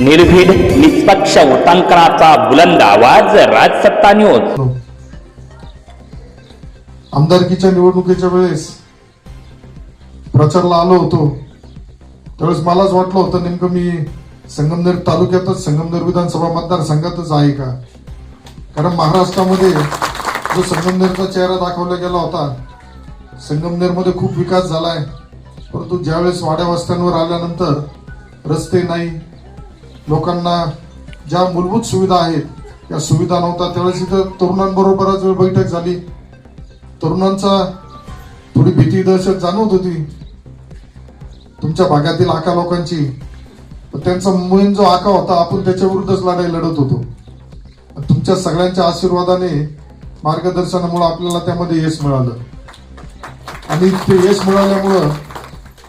निर्भीड निष्पक्ष उटांकनाचा बुलंद आवाज राजसत्ता न्यूज हो. आमदारकीच्या निवडणुकीच्या वेळेस प्रचारला आलो होतो. त्यावेळेस मलाच वाटलं होतं नेमकं मी संगमनेर तालुक्यातच संगमनेर विधानसभा मतदारसंघातच आहे का? कारण महाराष्ट्रामध्ये जो संगमनेरचा चेहरा दाखवला गेला होता संगमनेरमध्ये खूप विकास झालाय. परंतु ज्यावेळेस वाड्या वस्त्यांवर आल्यानंतर रस्ते नाही लोकांना ज्या मूलभूत सुविधा आहेत या सुविधा नव्हत्या त्यावेळेस इथं तरुणांबरोबरच वेळ बैठक झाली. तरुणांचा थोडी भीती दहशत जाणवत होती. तुमच्या भागातील आका लोकांची. त्यांचा मुलीन जो आका होता आपण त्याच्या विरुद्धच लढाई लढत होतो. तुमच्या सगळ्यांच्या आशीर्वादाने मार्गदर्शनामुळे आपल्याला त्यामध्ये यश मिळालं. आणि ते यश मिळाल्यामुळं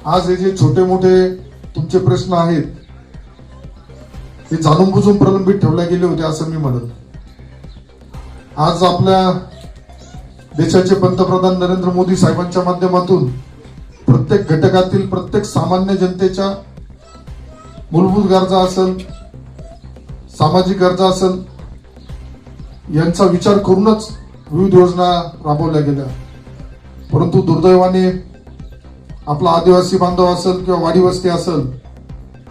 आज हे जे छोटे मोठे तुमचे प्रश्न आहेत हे जाणून बुजून प्रलंबित ठेवले गेले होते असं मी म्हणत आज आपल्या देशाचे पंतप्रधान नरेंद्र मोदी साहेबांच्या माध्यमातून प्रत्येक घटकातील प्रत्येक सामान्य जनतेच्या मूलभूत गरजा असेल सामाजिक गरजा असेल यांचा विचार करूनच विविध योजना राबवल्या गेल्या. परंतु दुर्दैवाने आपला आदिवासी बांधव असेल किंवा वाडी वस्ती असेल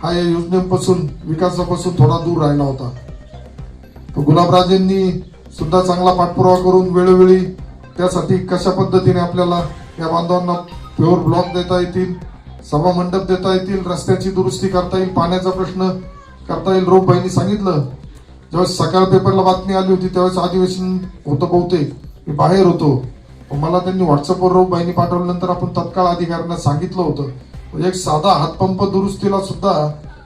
हा या योजनेपासून विकासापासून थोडा दूर राहिला होता. तर गुलाबराजेंनी सुद्धा चांगला पाठपुरावा करून वेळोवेळी त्यासाठी कशा पद्धतीने आपल्याला या बांधवांना प्युअर ब्लॉक देता येतील सभा मंडप देता येतील रस्त्याची दुरुस्ती करता येईल पाण्याचा प्रश्न करता येईल रोपबाईंनी सांगितलं. ज्यावेळेस सकाळ पेपरला बातमी आली होती त्यावेळेस अधिवेशन होतं बहुतेक. मी बाहेर होतो. मला त्यांनी व्हॉट्सअपवर रोपबाईंनी पाठवल्यानंतर आपण तत्काळ अधिकाऱ्यांना सांगितलं होतं. म्हणजे एक साधा हातपंप दुरुस्तीला सुद्धा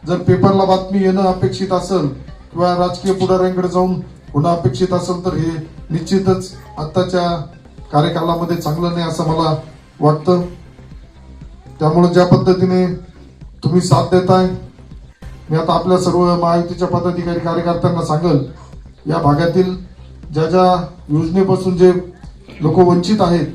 जर पेपरला बातमी येणं अपेक्षित असेल किंवा राजकीय पुढाऱ्यांकडे जाऊन होणं अपेक्षित असेल तर हे निश्चितच आत्ताच्या कार्यकालामध्ये चांगलं नाही असं मला वाटतं. त्यामुळे ज्या पद्धतीने तुम्ही साथ देताय मी आता आपल्या सर्व महायुतीच्या पदाधिकारी कार्यकर्त्यांना सांगेल या भागातील ज्या ज्या योजनेपासून जे लोक वंचित आहेत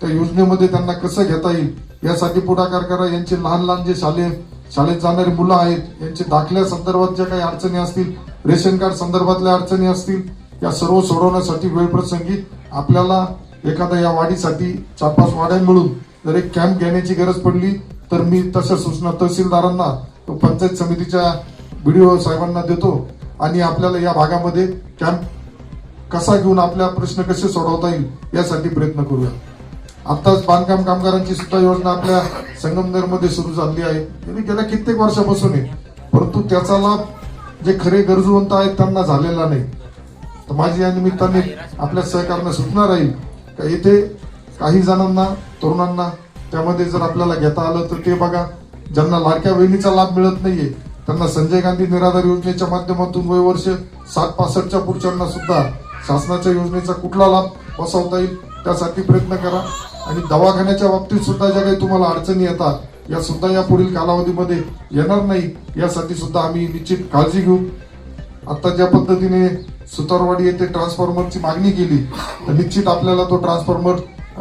त्या योजनेमध्ये त्यांना कसं घेता येईल यासाठी पुढाकार करा. यांचे लहान लहान जे शालेय शाळेत जाणारी मुलं आहेत यांचे दाखल्या संदर्भात ज्या काही अडचणी असतील रेशन कार्ड संदर्भातल्या अडचणी असतील या सर्व सोडवण्यासाठी वेळप्रसंगी आपल्याला एखाद्या या वाढीसाठी चार पाच वाड्या मिळून जर एक कॅम्प घेण्याची गरज पडली तर मी तशा सूचना तहसीलदारांना पंचायत समितीच्या बीडीओ साहेबांना देतो आणि आपल्याला या भागामध्ये कॅम्प कसा घेऊन आपल्या प्रश्न कसे सोडवता येईल यासाठी प्रयत्न करूया. आताच बांधकाम कामगारांची सुद्धा योजना आपल्या संगमनेरमध्ये सुरू झाली आहे. त्यांनी गेल्या कित्येक वर्षापासून आहे. परंतु त्याचा लाभ जे खरे गरजूवंत आहेत त्यांना झालेला नाही. तर माझी या निमित्ताने आपल्या सहकार्याने सूचना राहील का इथे काही जणांना तरुणांना त्यामध्ये जर आपल्याला घेता आलं तर ते बघा. ज्यांना लाडक्या बहिणीचा लाभ मिळत नाहीये त्यांना संजय गांधी निराधार योजनेच्या माध्यमातून वय वर्ष सात पासष्टच्या पुढच्यांना सुद्धा शासनाच्या योजनेचा कुठला लाभ बसवता येईल त्यासाठी प्रयत्न करा. आणि दवाखान्याच्या बाबतीत सुद्धा ज्या काही तुम्हाला अडचणी येतात या सुद्धा या पुढील कालावधीमध्ये येणार नाही यासाठी सुद्धा आम्ही निश्चित काळजी घेऊ आता ज्या पद्धतीने सुतारवाडी येथे ट्रान्सफॉर्मरची मागणी केली तर निश्चित आपल्याला तो ट्रान्सफॉर्मर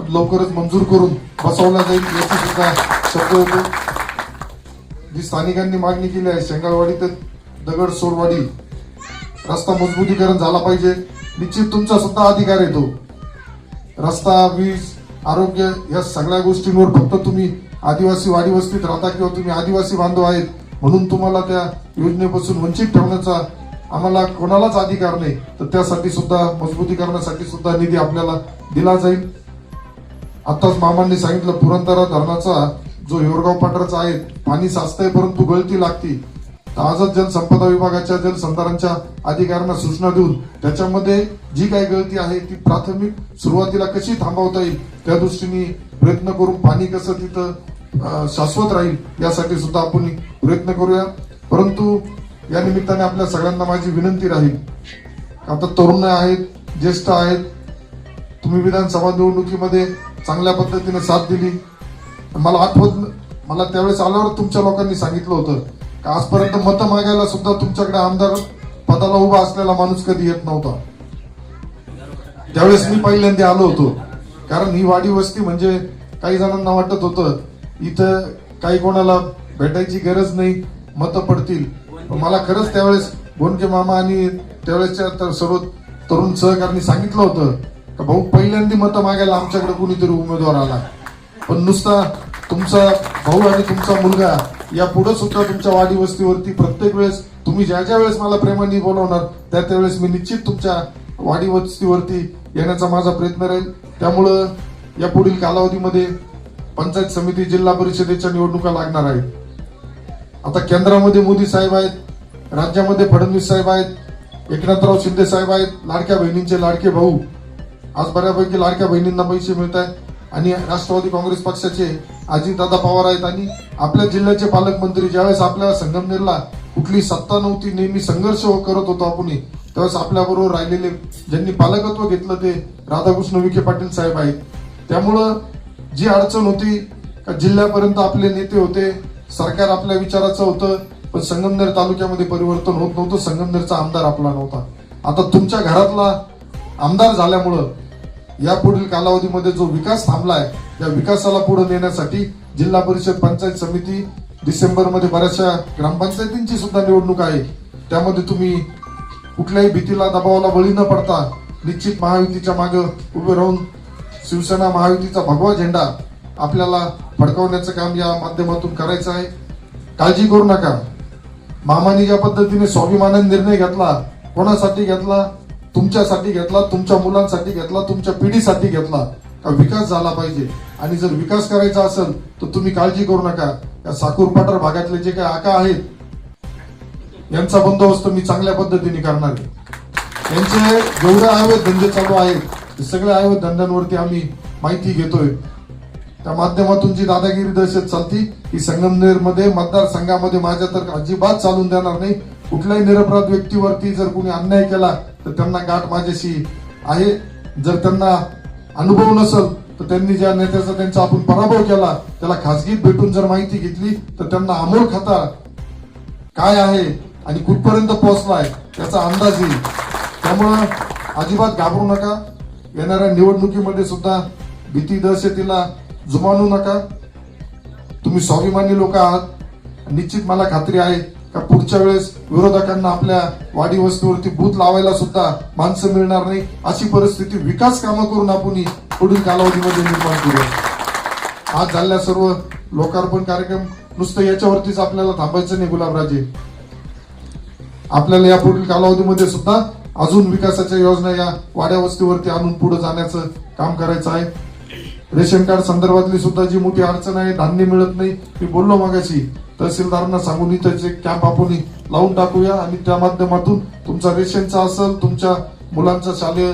लवकरच मंजूर करून बसवला जाईल याची सुद्धा शब्द होतो. जी स्थानिकांनी मागणी केली आहे शेंगाळवाडी ते दगड सोरवाडी रस्ता मजबूतीकरण झाला पाहिजे. निश्चित तुमचा सुद्धा अधिकार येतो रस्ता वीज आरोग्य या सगळ्या गोष्टींवर फक्त तुम्ही. आदिवासी वाडी वस्तीत राहता किंवा तुम्ही आदिवासी बांधव आहेत म्हणून तुम्हाला त्या योजनेपासून वंचित ठेवण्याचा आम्हाला कोणालाच अधिकार नाही. तर त्यासाठी सुद्धा मजबूतीकरणासाठी सुद्धा निधी आपल्याला दिला जाईल. आताच मामांनी सांगितलं पुरंदरा धरणाचा जो योरगाव पाटराचा आहे पाणी साचतंय परंतु गळती लागती. आजच जलसंपदा विभागाच्या जलसंधारणच्या अधिकाऱ्यांना सूचना देऊन त्याच्यामध्ये जी काही गळती आहे ती प्राथमिक सुरुवातीला कशी थांबवता येईल त्या दृष्टीने प्रयत्न करून पाणी कसं तिथं शाश्वत राहील यासाठी सुद्धा आपण प्रयत्न करूया. परंतु या निमित्ताने आपल्या सगळ्यांना माझी विनंती राहील. आता तरुण आहेत ज्येष्ठ आहेत तुम्ही विधानसभा निवडणुकीमध्ये चांगल्या पद्धतीने साथ दिली. मला आठवत मला त्यावेळेस आल्यावर तुमच्या लोकांनी सांगितलं होतं आजपर्यंत मतं मागायला सुद्धा तुमच्याकडे आमदार पदाला उभा असलेला माणूस कधी येत नव्हता. त्यावेळेस मी पहिल्यांदा आलो होतो कारण ही वाडी वस्ती म्हणजे काही जणांना वाटत होतं इथं काही कोणाला भेटायची गरज नाही मतं पडतील. पण मला खरंच त्यावेळेस गोंडके मामा आणि त्यावेळेसच्या तर सर्व तरुण सहकारांनी सांगितलं होतं का भाऊ पहिल्यांदा मतं मागायला आमच्याकडे कुणीतरी उमेदवार आला. पण नुसता तुमचा भाऊ आणि तुमचा मुलगा या पुढे सुद्धा तुमच्या वाडी वस्तीवरती प्रत्येक वेळेस तुम्ही ज्या ज्या वेळेस मला प्रेमाने बोलवणार त्या त्यावेळेस मी निश्चित तुमच्या वाडी वस्तीवरती येण्याचा माझा प्रयत्न राहील. त्यामुळं या पुढील कालावधीमध्ये पंचायत समिती जिल्हा परिषदेच्या निवडणुका लागणार आहेत. आता केंद्रामध्ये मोदी साहेब आहेत राज्यामध्ये फडणवीस साहेब आहेत एकनाथराव शिंदे साहेब आहेत लाडक्या बहिणींचे लाडके भाऊ. आज बऱ्यापैकी लाडक्या बहिणींना पैसे मिळत आहेत आणि राष्ट्रवादी काँग्रेस पक्षाचे अजितदादा पवार आहेत आणि आपल्या जिल्ह्याचे पालकमंत्री ज्यावेळेस आपल्या संगमनेरला कुठली सत्ता नव्हती नेहमी संघर्ष करत होतो आपण त्यावेळेस आपल्याबरोबर राहिलेले ज्यांनी पालकत्व घेतलं ते राधाकृष्ण विखे पाटील साहेब आहेत. त्यामुळं जी अडचण होती का जिल्ह्यापर्यंत आपले नेते होते सरकार आपल्या विचाराचं होतं पण संगमनेर तालुक्यामध्ये परिवर्तन होत नव्हतं संगमनेरचा आमदार आपला नव्हता. आता तुमच्या घरातला आमदार झाल्यामुळं या पुढील कालावधीमध्ये जो विकास थांबलाय त्या विकासाला पुढे नेण्यासाठी जिल्हा परिषद पंचायत समिती डिसेंबरमध्ये बऱ्याचशा ग्रामपंचायतींची सुद्धा निवडणूक आहे. त्यामध्ये तुम्ही कुठल्याही भीतीला दबावाला बळी न पडता निश्चित महायुतीच्या मागे उभे राहून शिवसेना महायुतीचा भगवा झेंडा आपल्याला फडकवण्याचं काम या माध्यमातून करायचं आहे. काळजी करू नका. मामाने ज्या पद्धतीने स्वाभिमानाने निर्णय घेतला कोणासाठी घेतला तुमच्यासाठी घेतला तुमच्या मुलांसाठी घेतला तुमच्या पिढीसाठी घेतला का विकास झाला पाहिजे? आणि जर विकास करायचा असेल तर तुम्ही काळजी करू नका. या साकूर पठार भागातले जे काही आका आहेत यांचा बंदोबस्त मी चांगल्या पद्धतीने करणार आहे. यांचे जेवढे अवैध धंदे चालू आहेत ते सगळ्या अवैध धंद्यांवरती आम्ही माहिती घेतोय. त्या माध्यमातून जी दादागिरी दहशत चालती ही संगमनेरमध्ये मतदारसंघामध्ये माझ्या तर अजिबात चालून देणार नाही. कुठल्याही निरपराध व्यक्तीवरती जर कोणी अन्याय केला तर त्यांना गाठ माझ्याशी आहे. जर त्यांना अनुभव नसल तर त्यांनी ज्या नेत्याचा त्यांचा आपण पराभव केला त्याला खासगीत भेटून जर माहिती घेतली तर त्यांना अमोल खाता काय आहे आणि कुठपर्यंत पोहोचलाय त्याचा अंदाज येईल. त्यामुळं अजिबात घाबरू नका. येणाऱ्या निवडणुकीमध्ये सुद्धा भीती दहशतीला जुमानू नका. तुम्ही स्वाभिमानी लोक आहात. निश्चित मला खात्री आहे का पुढच्या वेळेस विरोधकांना आपल्या वाडी वस्तीवरती बूथ लावायला सुद्धा माणसं मिळणार नाही? अशी परिस्थिती विकास कामं करून आपण पुढील कालावधीमध्ये निर्माण करूया आज झालेल्या सर्व लोकार्पण कार्यक्रम नुसतं याच्यावरतीच आपल्याला थांबायचं नाही गुलाबराजे. आपल्याला या पुढील कालावधीमध्ये सुद्धा अजून विकासाच्या योजना या वाड्या वस्तीवरती आणून पुढे जाण्याचं काम करायचं आहे. रेशन कार्ड संदर्भातली सुद्धा जी मोठी अडचण आहे धान्य मिळत नाही मी बोललो मागाशी. तहसीलदारांना सांगून इथं कॅम्प आपण लावून टाकूया आणि त्या माध्यमातून तुमचा रेशनचा असेल तुमच्या मुलांचा शालेय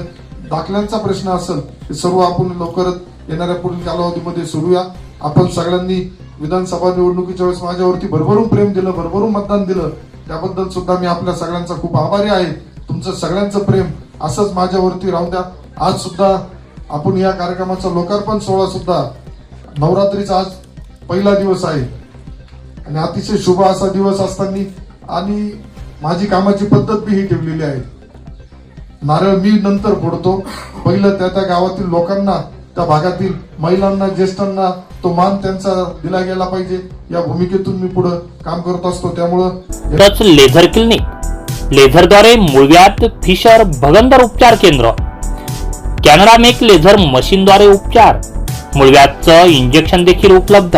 दाखल्यांचा प्रश्न असेल हे सर्व आपण लवकरच येणाऱ्या पुढील कालावधीमध्ये सोडूया. आपण सगळ्यांनी विधानसभा निवडणुकीच्या वेळेस माझ्यावरती भरभरून प्रेम दिलं भरभरून मतदान दिलं. त्याबद्दल सुद्धा मी आपल्या सगळ्यांचा खूप आभारी आहे. तुमचं सगळ्यांचं प्रेम असंच माझ्यावरती राहू द्या. आज सुद्धा आपण या कार्यक्रमाचा लोकार्पण सोहळा सुद्धा नवरात्रीचा आज पहिला दिवस आहे. आणि अतिशय शुभ असा दिवस असताना आणि माझी कामाची पद्धत बी ही ठेवलेली आहे. नारळ मी नंतर फोडतो. पहिलं त्या त्या गावातील लोकांना त्या भागातील महिलांना ज्येष्ठांना तो मान त्यांचा दिला गेला पाहिजे. या भूमिकेतून मी पुढे काम करत असतो. त्यामुळं टच लेझर क्लिनिक. लेझरद्वारे मुळव्यात फिशर भगंदर उपचार केंद्र. कॅनरा मेक लेझर मशीनद्वारे उपचार. मुळव्यातचं इंजेक्शन देखील उपलब्ध.